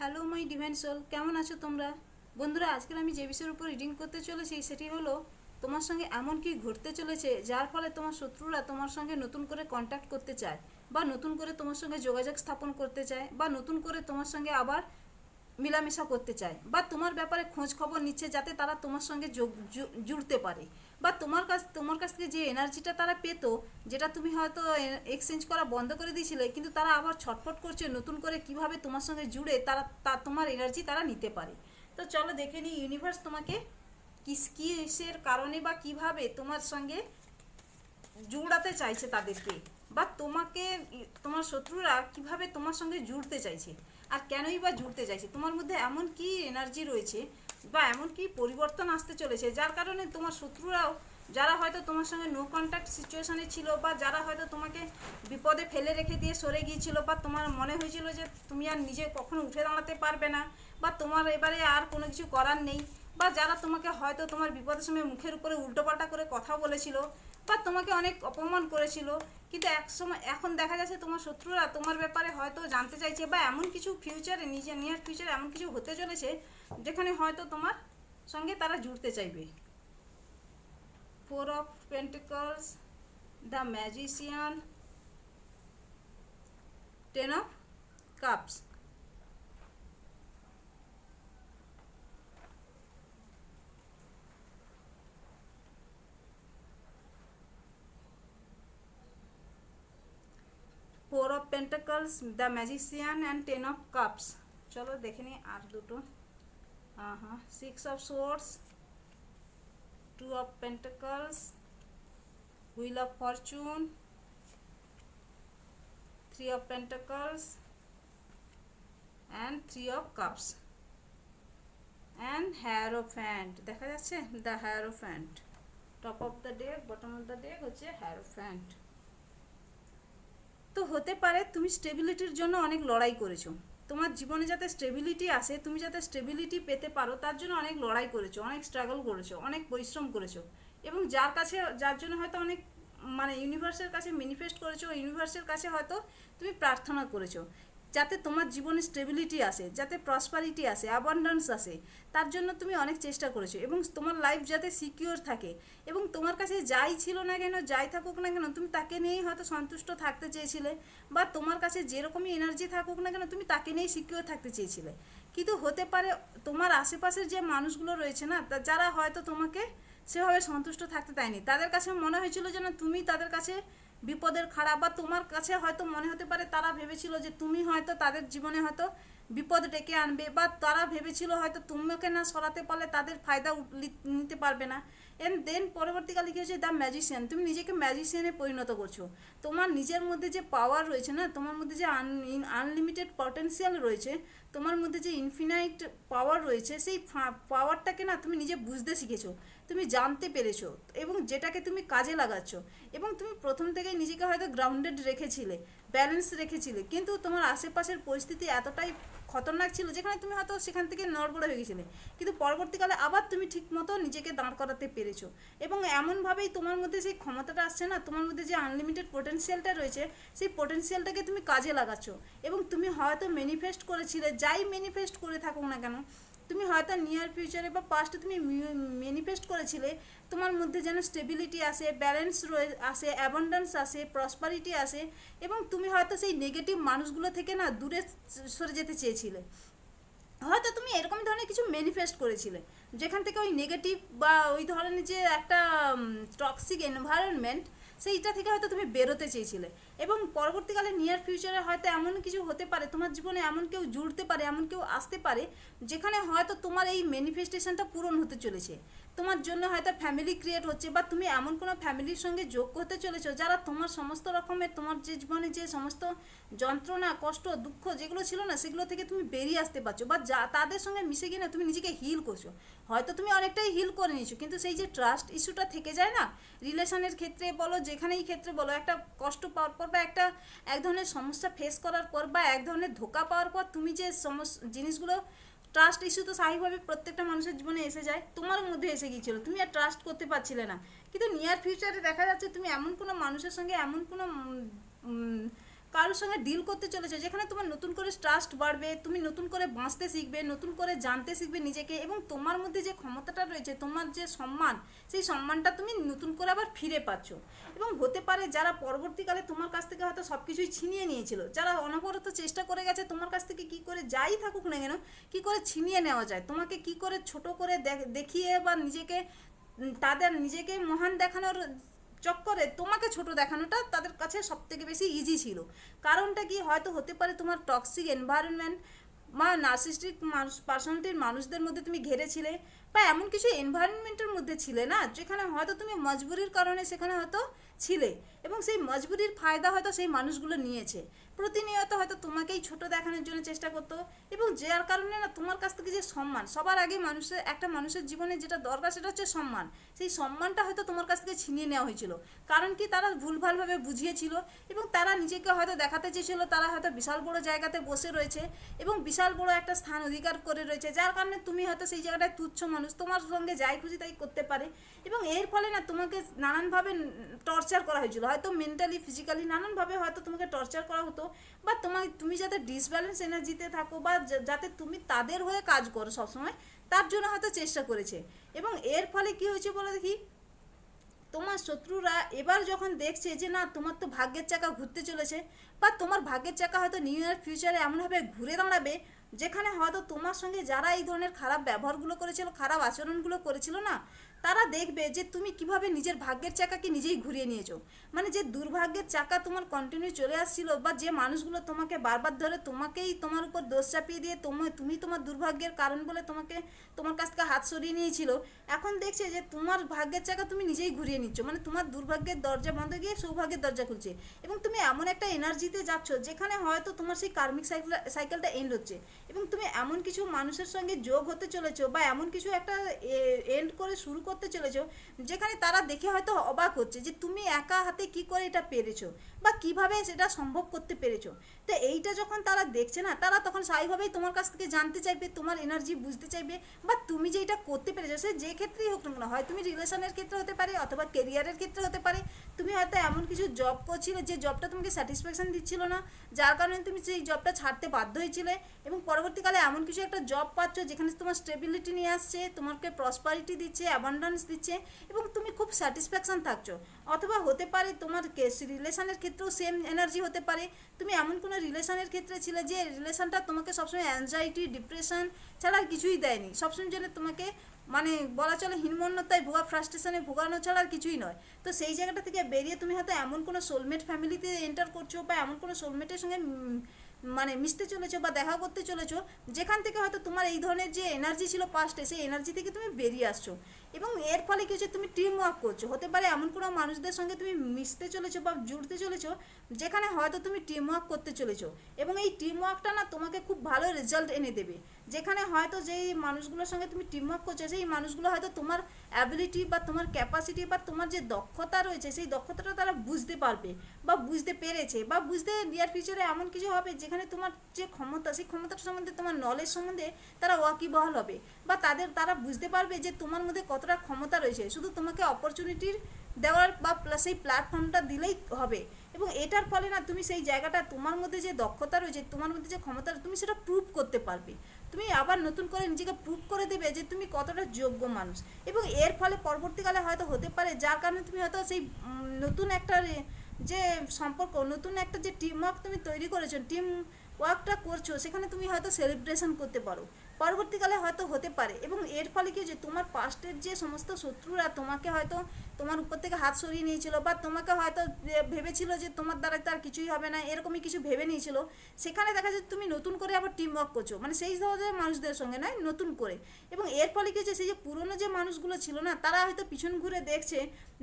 Hello my divine soul কেমন আছো তোমরা? বন্ধুরা, আজকের আমি যে বিষয়ের উপর রিডিং করতে চলেছি, সেটি হলো তোমার সঙ্গে এমন কি ঘটতে চলেছে, যার ফলে তোমার শত্রুরা তোমার সঙ্গে নতুন করে কন্ট্যাক্ট করতে চায়, বা নতুন করে তোমার সঙ্গে যোগাযোগ স্থাপন করতে চায়, বা নতুন করে তোমার সঙ্গে আবার মেলামেশা করতে চায়, বা তোমার ব্যাপারে খোঁজ খবর নিচ্ছে যাতে তারা তোমার সঙ্গে জুড়তে পারে। বা তোমার কাছ তোমার কাছ থেকে যে এনার্জিটা তারা পেতো, যেটা তুমি হয়তো এক্সচেঞ্জ করা বন্ধ করে দিয়েছিলে, কিন্তু তারা আবার ছটফট করছে নতুন করে কীভাবে তোমার সঙ্গে জুড়ে তারা, তা, তোমার এনার্জি তারা নিতে পারে। তো চলো দেখে নিই ইউনিভার্স তোমাকে কিস কিসের কারণে বা কীভাবে তোমার সঙ্গে জুড়াতে চাইছে তাদেরকে, বা তোমাকে, তোমার শত্রুরা কীভাবে তোমার সঙ্গে জুড়তে চাইছে, আর কেনই বা জুড়তে চাইছে, তোমার মধ্যে এমন কি এনার্জি রয়েছে বা এমন কি পরিবর্তন আসতে চলেছে, যার কারণে তোমার শত্রুরাও, যারা হয়তো তোমার সঙ্গে নো কন্ট্যাক্ট সিচুয়েশানে ছিল বা যারা হয়তো তোমাকে বিপদে ফেলে রেখে দিয়ে সরে গিয়েছিল বা তোমার মনে হয়েছিল যে তুমি আর নিজে কখনো উঠে দাঁড়াতে পারবে না বা তোমার এবারে আর কোনো কিছু করার নেই বা যারা তোমাকে হয়তো তোমার বিপদের সময় মুখের উপরে উল্টোপাল্টা করে কথা বলেছিল বা তোমাকে অনেক অপমান করেছিল, কিন্তু এক সময়, এখন দেখা যাচ্ছে তোমার শত্রুরা তোমার ব্যাপারে হয়তো জানতে চাইছে বা এমন কিছু ফিউচারে নিজে নিয়ার ফিউচারে এমন কিছু হতে চলেছে, যেখানে হয়তো তোমার সঙ্গে তারা জুড়তে চাইবে। Four of pentacles the magician ten of cups four of pentacles the magician and ten of cups চলো দেখে নিই আর দুটো। হ্যাঁ six of swords two of pentacles wheel of fortune three of pentacles and three of cups and hair of hand দেখা যাচ্ছে? The hair of hand top of the deck bottom of the deck হচ্ছে hair of hand তো হতে পারে তুমি স্টেবিলিটির জন্য অনেক লড়াই করেছ। তোমার জীবনে যাতে স্টেবিলিটি আসে, তুমি যাতে স্টেবিলিটি পেতে পারো, তার জন্য অনেক লড়াই করেছ, অনেক স্ট্রাগল করেছ, অনেক পরিশ্রম করেছ এবং যার কাছে, যার জন্য হয়তো অনেক মানে ইউনিভার্সের কাছে ম্যানিফেস্ট করেছ ইউনিভার্সের কাছে হয়তো তুমি প্রার্থনা করেছ। যাতে তোমার জীবনে স্টেবিলিটি আসে, যাতে প্রসপারিটি আসে অ্যাবান্ডান্স আসে, তার জন্য তুমি অনেক চেষ্টা করেছ এবং তোমার লাইফ যাতে সিকিওর থাকে এবং তোমার কাছে যাই ছিল না কেন, যাই থাকুক না কেন, তুমি তাকে নিয়েই হয়তো সন্তুষ্ট থাকতে চেয়েছিলে বা তোমার কাছে যেরকমই এনার্জি থাকুক না কেন, তুমি তাকে নিয়েই সিকিওর থাকতে চেয়েছিলে। কিন্তু হতে পারে তোমার আশেপাশের যে মানুষগুলো রয়েছে না যারা হয়তো তোমাকে সেভাবে সন্তুষ্ট থাকতে দেয়নি, তাদের কাছে মনে হয়েছিল যেন তুমি তাদের কাছে বিপদের খারাপ বা তোমার কাছে হয়তো মনে হতে পারে তারা ভেবেছিল যে তুমি হয়তো তাদের জীবনে হয়তো বিপদ ডেকে আনবে বা তারা ভেবেছিল হয়তো তোমাকে না সরাতে পারলে তাদের ফায়দা নিতে পারবে না। এন্ড দেন পরবর্তীকালে কী হচ্ছে দ্য ম্যাজিশিয়ান তুমি নিজেকে ম্যাজিশিয়ানে পরিণত করছ। তোমার নিজের মধ্যে যে পাওয়ার রয়েছে না, তোমার মধ্যে যে আনলিমিটেড পটেন্সিয়াল রয়েছে, তোমার মধ্যে যে ইনফিনাইট পাওয়ার রয়েছে, সেই পাওয়ারটাকে না তুমি নিজে বুঝতে শিখেছো। তুমি জানতে পেরেছ এবং যেটাকে তুমি কাজে লাগাচ্ছ। এবং তুমি প্রথম থেকেই নিজেকে হয়তো গ্রাউন্ডেড রেখেছিলে ব্যালেন্স রেখেছিলে, কিন্তু তোমার আশেপাশের পরিস্থিতি এতটাই খতরনাক ছিল যেখানে তুমি হয়তো সেখান থেকে নড়বড়ে হয়ে গেছিলে। কিন্তু পরবর্তীকালে আবার তুমি ঠিক মতো নিজেকে দাঁড় করাতে পেরেছ এবং এমনভাবেই তোমার মধ্যে সেই ক্ষমতাটা আসছে না, তোমার মধ্যে যে আনলিমিটেড পোটেন্সিয়ালটা রয়েছে, সেই পোটেন্সিয়ালটাকে তুমি কাজে লাগাচ্ছ এবং তুমি হয়তো ম্যানিফেস্ট করেছিলে, যাই ম্যানিফেস্ট করে থাকুক না কেন তুমি হয়তো নিয়ার ফিউচারে বা পাস্টে তুমি ম্যানিফেস্ট করেছিলে, তোমার মধ্যে যেন স্টেবিলিটি আসে ব্যালেন্স রয়ে, আসে অ্যাবান্ডান্স আসে প্রসপারিটি আসে, এবং তুমি হয়তো সেই নেগেটিভ মানুষগুলো থেকে না দূরে সরে যেতে চেয়েছিলে। হয়তো তুমি এরকম ধরনের কিছু ম্যানিফেস্ট করেছিলে, যেখান থেকে ওই নেগেটিভ বা ওই ধরনের যে একটা টক্সিক এনভায়রনমেন্ট সেইটা থেকে হয়তো তুমি বেরোতে চেয়েছিলে। এবং পরবর্তীকালে নিয়ার ফিউচারে হয়তো এমন কিছু হতে পারে, তোমার জীবনে এমন কেউ জুড়তে পারে, এমন কেউ আসতে পারে, যেখানে হয়তো তোমার এই ম্যানিফেস্টেশনটা পূরণ হতে চলেছে। তোমার জন্য হয়তো ফ্যামিলি ক্রিয়েট হচ্ছে বা তুমি এমন কোনো ফ্যামিলির সঙ্গে যোগ করতে চলেছো যারা তোমার সমস্ত রকমের, তোমার যে জীবনে যে সমস্ত যন্ত্রণা, কষ্ট, দুঃখ যেগুলো ছিল না, সেগুলো থেকে তুমি বেরিয়ে আসতে পারছ বা যা, তাদের সঙ্গে মিশে গিয়ে না তুমি নিজেকে হিল করছ। হয়তো তুমি অনেকটাই হিল করে নিয়েছো, কিন্তু সেই যে ট্রাস্ট ইস্যুটা থেকে যায় না রিলেশনের ক্ষেত্রে বলো, যেখানেই ক্ষেত্রে বলো, একটা কষ্ট পাওয়ার পর বা একটা, এক ধরনের সমস্যা ফেস করার পর বা এক ধরনের ধোকা পাওয়ার পর তুমি যে সমস্যা জিনিসগুলো ট্রাস্ট ইস্যু তো স্বাভাবিকভাবে প্রত্যেকটা মানুষের জীবনে এসে যায়। তোমার মধ্যে এসে গিয়েছিল। তুমি আর ট্রাস্ট করতে পারছিলে না। কিন্তু নিয়ার ফিউচারে দেখা যাচ্ছে তুমি এমন কোনো মানুষের সঙ্গে, এমন কোনো কারোর সঙ্গে ডিল করতে চলেছো, যেখানে তোমার নতুন করে ট্রাস্ট বাড়বে, তুমি নতুন করে বাঁচতে শিখবে, নতুন করে জানতে শিখবে নিজেকে এবং তোমার মধ্যে যে ক্ষমতাটা রয়েছে, তোমার যে সম্মান, সেই সম্মানটা তুমি নতুন করে আবার ফিরে পাচ্ছ। এবং হতে পারে যারা পরবর্তীকালে তোমার কাছ থেকে হয়তো সব কিছুই ছিনিয়ে নিয়েছিল, যারা অনবরত চেষ্টা করে গেছে তোমার কাছ থেকে কি করে যাই থাকুক না কেন, কী করে ছিনিয়ে নেওয়া যায়, তোমাকে কি করে ছোট করে দেখ- দেখিয়ে বা নিজেকে তাদের নিজেকে মহান দেখানোর চক্করে তোমাকে ছোট দেখানোটা তাদের কাছে সব থেকে বেশি ইজি ছিল। কারণটা কি হয়তো হতে পারে তোমার টক্সিক এনভায়রনমেন্ট বা নার্সিস্টিক মানুষ পার্সোনালিটির মানুষদের মধ্যে তুমি ঘেরেছিলে বা এমন কিছু এনভায়রনমেন্টের মধ্যে ছিলে না, যেখানে হয়তো তুমি মজবুরির কারণে সেখানে হয়তো ছিলে এবং সেই মজবুরির ফায়দা হয়তো সেই মানুষগুলো নিয়েছে। প্রতিনিয়ত হয়তো তোমাকেই ছোট দেখানোর জন্য চেষ্টা করতো এবং যার কারণে না তোমার কাছ থেকে যে সম্মান, সবার আগে মানুষের, একটা মানুষের জীবনে যেটা দরকার সেটা হচ্ছে সম্মান। সেই সম্মানটা হয়তো তোমার কাছ থেকে ছিনিয়ে নেওয়া হয়েছিল। কারণ কি তারা ভুলভালভাবে বুঝিয়েছিল এবং তারা নিজেকে হয়তো দেখাতে চেয়েছিল, তারা হয়তো বিশাল বড় জায়গাতে বসে রয়েছে এবং বিশাল বড় একটা স্থান অধিকার করে রয়েছে। যার কারণে তুমি হয়তো সেই জায়গাটায় তুচ্ছ মানুষ, তোমার সঙ্গে যাই খুশি তাই করতে পারে এবং এর ফলে না তোমাকে নানানভাবে টর্চার করা হয়েছিল। হয়তো মেন্টালি ফিজিক্যালি নানানভাবে হয়তো তোমাকে টর্চার করা হতো। বা তোমার, তুমি যাতে ডিসব্যালেন্স এনার্জিতে থাকো বা যাতে তুমি তাদের হয়ে কাজ করো সবসময়, তার জন্য হয়তো চেষ্টা করেছে। এবং এর ফলে কি হয়েছে বলে দেখি? তোমার শত্রুরা এবার যখন দেখছে যে না, তোমার তো ভাগ্যের চাকা ঘুরতে চলেছে বা তোমার ভাগ্যের চাকা হয়তো নিউ ইয়ার ফিউচারে এমনভাবে ঘুরে দাঁড়াবে, যেখানে হয়তো তোমার সঙ্গে যারা এই ধরনের খারাপ ব্যবহারগুলো করেছিল, খারাপ আচরণগুলো করেছিল না তারা দেখবে যে তুমি কীভাবে নিজের ভাগ্যের চাকাকে নিজেই ঘুরিয়ে নিয়েছো। মানে যে দুর্ভাগ্যের চাকা তোমার কন্টিনিউ চলে আসছিল বা যে মানুষগুলো তোমাকে বারবার ধরে তোমাকেই তোমার উপর দোষ চাপিয়ে দিয়ে তোমার তুমি তোমার দুর্ভাগ্যের কারণ বলে তোমাকে, তোমার কাছ থেকে হাত সরিয়ে নিয়েছিল, এখন দেখছে যে তোমার ভাগ্যের চাকা তুমি নিজেই ঘুরিয়ে নিচ্ছ। মানে তোমার দুর্ভাগ্যের দরজা বন্ধ গিয়ে সৌভাগ্যের দরজা খুলছে। এবং তুমি এমন একটা এনার্জিতে যাচ্ছ যেখানে হয়তো তোমার সেই কার্মিক সাইকেল সাইকেলটা এন্ড হচ্ছে। এবং তুমি এমন কিছু মানুষের সঙ্গে যোগ হতে চলেছো বা এমন কিছু একটা এন্ড করে শুরু করতে চলেছো, যেখানে তারা দেখে হয়তো অবাক হচ্ছে যে তুমি একা হাতে কি করে এটা পেরেছ বা কীভাবে সেটা সম্ভব করতে পেরেছ। তো এইটা যখন তারা দেখছে না, তারা তখন স্বাভাবিকভাবেই তোমার কাছ থেকে জানতে চাইবে, তোমার এনার্জি বুঝতে চাইবে বা তুমি যে এটা করতে পেরেছ সে যে ক্ষেত্রেই হোক না হয় তুমি রিলেশনের ক্ষেত্রে হতে পারে অথবা কেরিয়ারের ক্ষেত্রে হতে পারে, তুমি হয়তো এমন কিছু জব করছিলে যে জবটা তোমাকে স্যাটিসফ্যাকশন দিচ্ছিল না, যার কারণে তুমি সেই জবটা ছাড়তে বাধ্য হয়েছিলে এবং পরবর্তীকালে এমন কিছু একটা জব পাচ্ছ যেখানে তোমার স্টেবিলিটি নিয়ে আসছে, তোমাকে প্রসপারিটি দিচ্ছে অ্যাবান্ডান্স দিচ্ছে এবং তুমি খুব স্যাটিসফ্যাকশন থাকছো। অথবা হতে পারে তোমার রিলেশনের ক্ষেত্রেও সেম এনার্জি হতে পারে। তুমি এমন কোনো রিলেশনের ক্ষেত্রে ছিলে যে রিলেশনটা তোমাকে সবসময় অ্যাংজাইটি ডিপ্রেশন ছাড়া আর কিছুই দেয়নি। সবসময় জন্য তোমাকে মানে বলা চলে হীনমন্যতায় ভোগা ফ্রাস্ট্রেশনে ভোগানো ছাড়া আর কিছুই নয়। তো সেই জায়গাটা থেকে বেরিয়ে তুমি হয়তো এমন কোনো সোলমেট ফ্যামিলিতে এন্টার করছ বা এমন কোনো সোলমেটের সঙ্গে মানে মিশতে চলেছো বা দেখা করতে চলেছো, যেখান থেকে হয়তো তোমার এই ধরনের যে এনার্জি ছিল পাস্টে সেই এনার্জি থেকে তুমি বেরিয়ে আসছো। এবং এর ফলে কি হচ্ছে, তুমি টিম ওয়ার্ক করছ। হতে পারে এমন কোনো মানুষদের সঙ্গে তুমি মিশতে চলেছো বা জুড়তে চলেছো, যেখানে হয়তো তুমি টিম ওয়ার্ক করতে চলেছো। এবং এই টিম ওয়ার্কটা না তোমাকে খুব ভালো রেজাল্ট এনে দেবে। যেখানে হয়তো যেই মানুষগুলোর সঙ্গে তুমি টিম ওয়ার্ক করছ, সেই মানুষগুলো হয়তো তোমার অ্যাবিলিটি বা তোমার ক্যাপাসিটি বা তোমার যে দক্ষতা রয়েছে, সেই দক্ষতাটা তারা বুঝতে পারবে বা বুঝতে পেরেছে বা বুঝতে নিয়ার ফিউচারে এমন কিছু হবে যেখানে তোমার যে ক্ষমতা, সেই ক্ষমতার সম্বন্ধে, তোমার নলেজ সম্বন্ধে তারা ওয়াকিবহাল হবে। বা তাদের, তারা বুঝতে পারবে যে তোমার মধ্যে কতটা ক্ষমতা রয়েছে, শুধু তোমাকে অপরচুনিটির দেওয়ার বা সেই প্ল্যাটফর্মটা দিলেই হবে। এবং এটার ফলে না, তুমি সেই জায়গাটা, তোমার মধ্যে যে দক্ষতা রয়েছে, তোমার মধ্যে যে ক্ষমতা, তুমি সেটা প্রুভ করতে পারবে। তুমি আবার নতুন করে নিজেকে প্রুভ করে দেবে যে তুমি কতটা যোগ্য মানুষ। এবং এর ফলে পরবর্তীকালে হয়তো হতে পারে, যার কারণে তুমি হয়তো সেই নতুন একটা যে সম্পর্ক, নতুন একটা যে টিম ওয়ার্ক তুমি তৈরি করেছ টিম ওয়ার্কটা করছ, সেখানে তুমি হয়তো সেলিব্রেশন করতে পারো। পরবর্তীকালে হয়তো হতে পারে। এবং এর ফলে কি যে তোমার পাস্টের যে সমস্ত শত্রুরা তোমাকে হয়তো তোমার উপর থেকে হাত সরিয়ে নিয়েছিল বা তোমাকে হয়তো ভেবেছিল যে তোমার দ্বারা তার কিছুই হবে না, এরকমই কিছু ভেবে নিয়েছিল। সেখানে দেখা যায় তুমি নতুন করে আবার টিম ওয়ার্ক করছ। মানে সেই ধরনের মানুষদের সঙ্গে নয়, নতুন করে। এবং এর ফলে কি হচ্ছে সেই যে পুরনো যে মানুষগুলো ছিল না, তারা হয়তো পিছন ঘুরে দেখছে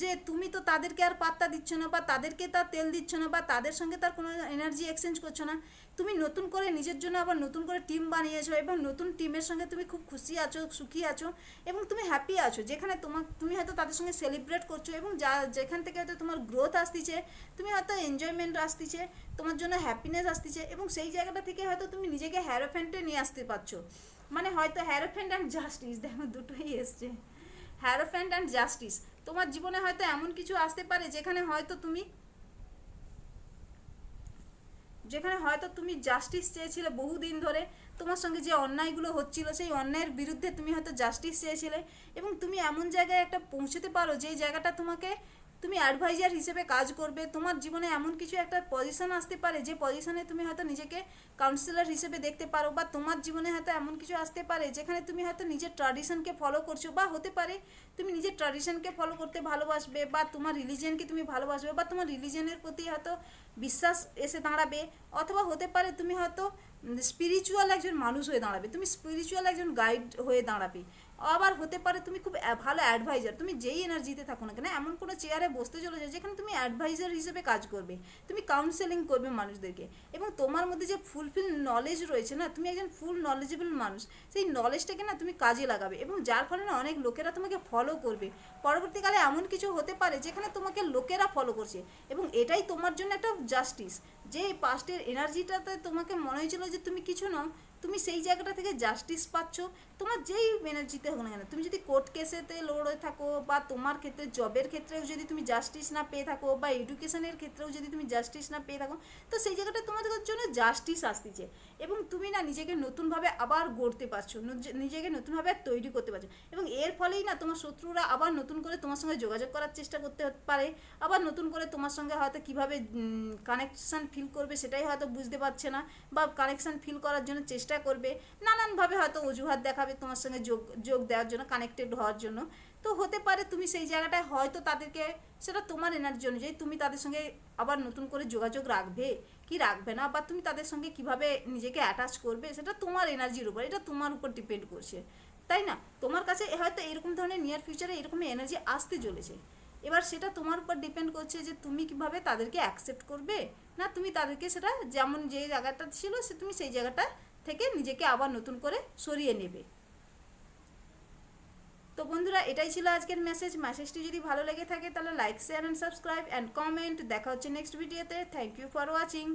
যে তুমি তো তাদেরকে আর পাত্তা দিচ্ছ না বা তাদেরকে তার তেল দিচ্ছ না বা তাদের সঙ্গে তার কোনো এনার্জি এক্সচেঞ্জ করছ না। তুমি নতুন করে নিজের জন্য আবার নতুন করে টিম বানিয়েছো এবং নতুন টিমের সঙ্গে তুমি খুব খুশি আছো, সুখী আছো এবং তুমি হ্যাপি আছো। যেখানে তোমার তুমি হয়তো তাদের সঙ্গে সেলিব্রেট করছ এবং যা, যেখান থেকে হয়তো তোমার গ্রোথ আসতিছে, তুমি হয়তো এনজয়মেন্ট আসতেছে, তোমার জন্য হ্যাপিনেস আসতেছে এবং সেই জায়গাটা থেকে হয়তো তুমি নিজেকে হ্যারোফ্যান্টে নিয়ে আসতে পারছ। মানে হয়তো হ্যারোফ্যান্ট অ্যান্ড জাস্টিস দেখো দুটোই এসছে। হ্যারোফ্যান্ট অ্যান্ড জাস্টিস তোমার জীবনে হয়তো এমন কিছু আসতে পারে যেখানে হয়তো তুমি যেখানে হয়তো তুমি জাস্টিস চেয়েছিলে বহুদিন ধরে, তোমার সঙ্গে যে অন্যায়গুলো হচ্ছিল, সেই অন্যায়ের বিরুদ্ধে তুমি হয়তো জাস্টিস চেয়েছিলে এবং তুমি এমন জায়গায় একটা পৌঁছতে পারো যে জায়গাটা তোমাকে তুমি অ্যাডভাইজার হিসেবে কাজ করবে, তোমার জীবনে এমন কিছু একটা পজিশন আসতে পারে, যে পজিশনে তুমি হয়তো নিজেকে কাউন্সিলর হিসেবে দেখতে পারো বা তোমার জীবনে হয়তো এমন কিছু আসতে পারে, যেখানে তুমি হয়তো নিজের ট্র্যাডিশনকে ফলো করছ বা হতে পারে তুমি নিজের ট্র্যাডিশনকে ফলো করতে ভালোবাসবে বা তোমার রিলিজিয়নকে তুমি ভালোবাসবে বা তোমার রিলিজিয়নের প্রতি হয়তো বিশ্বাস এসে দাঁড়াবে, অথবা হতে পারে তুমি হয়তো স্পিরিচুয়াল একজন মানুষ হয়ে দাঁড়াবে, তুমি স্পিরিচুয়াল একজন গাইড হয়ে দাঁড়াবে। আবার হতে পারে তুমি খুব ভালো অ্যাডভাইজার তুমি যেই এনার্জিতে থাকো না কেন, এমন কোনো চেয়ারে বসতে চলেছো যেখানে তুমি অ্যাডভাইজার হিসেবে কাজ করবে, তুমি কাউন্সেলিং করবে মানুষদেরকে এবং তোমার মধ্যে যে ফুলফিল নলেজ রয়েছে না, তুমি একজন ফুল নলেজেবল মানুষ, সেই নলেজটাকে না তুমি কাজে লাগাবে এবং যার ফলে না অনেক লোকেরা তোমাকে ফলো করবে। পরবর্তীকালে এমন কিছু হতে পারে যেখানে তোমাকে লোকেরা ফলো করছে এবং এটাই তোমার জন্য একটা জাস্টিস যে পাস্টের এনার্জিটাতে তোমাকে মনে হয়েছিল যে তুমি কিছু নও, তুমি সেই জায়গাটা থেকে জাস্টিস পাচ্ছ তোমার যেই এনার্জিতে হোক না কেন, তুমি যদি কোর্ট কেসেতে লড়ে থাকো বা তোমার ক্ষেত্রে জবের ক্ষেত্রেও যদি তুমি জাস্টিস না পেয়ে থাকো বা এডুকেশনের ক্ষেত্রেও যদি তুমি জাস্টিস না পেয়ে থাকো, তো সেই জায়গাটা তোমাদের জন্য জাস্টিস আসতেছে। এবং তুমি না নিজেকে নতুনভাবে আবার গড়তে পারছ নিজেকে নতুনভাবে তৈরি করতে পারছ। এবং এর ফলেই না তোমার শত্রুরা আবার নতুন করে তোমার সঙ্গে যোগাযোগ করার চেষ্টা করতে পারে, আবার নতুন করে তোমার সঙ্গে হয়তো কীভাবে কানেকশান ফিল করবে সেটাই হয়তো বুঝতে পারছে না বা কানেকশান ফিল করার জন্য চেষ্টা করবে, নানানভাবে হয়তো অজুহাত দেখাবে তোমার সঙ্গে যোগ যোগ দেওয়ার জন্য কানেক্টেড হওয়ার জন্য। তো হতে পারে তুমি সেই জায়গাটায় হয়তো তাদেরকে, সেটা তোমার এনার্জি অনুযায়ী তুমি তাদের সঙ্গে আবার নতুন করে যোগাযোগ রাখবে, কি রাখবে না, বা তুমি তাদের সঙ্গে কীভাবে নিজেকে অ্যাটাচ করবে, সেটা তোমার এনার্জির উপর, এটা তোমার উপর ডিপেন্ড করছে। তাই না? তোমার কাছে হয়তো এরকম ধরনের নিয়ার ফিউচারে এরকম এনার্জি আসতে চলেছে। এবার সেটা তোমার উপর ডিপেন্ড করছে যে তুমি কীভাবে তাদেরকে অ্যাকসেপ্ট করবে, না তুমি তাদেরকে সেটা যেমন যে জায়গাটা ছিল, সে তুমি সেই জায়গাটা থেকে নিজেকে আবার নতুন করে সরিয়ে নেবে। তো বন্ধুরা, এটাই ছিল আজকের মেসেজ মেসেজটি যদি ভালো লেগে থাকে, তাহলে like share and subscribe and comment দেখা হচ্ছে নেক্সট ভিডিওতে থ্যাংক ইউ ফর ওয়াচিং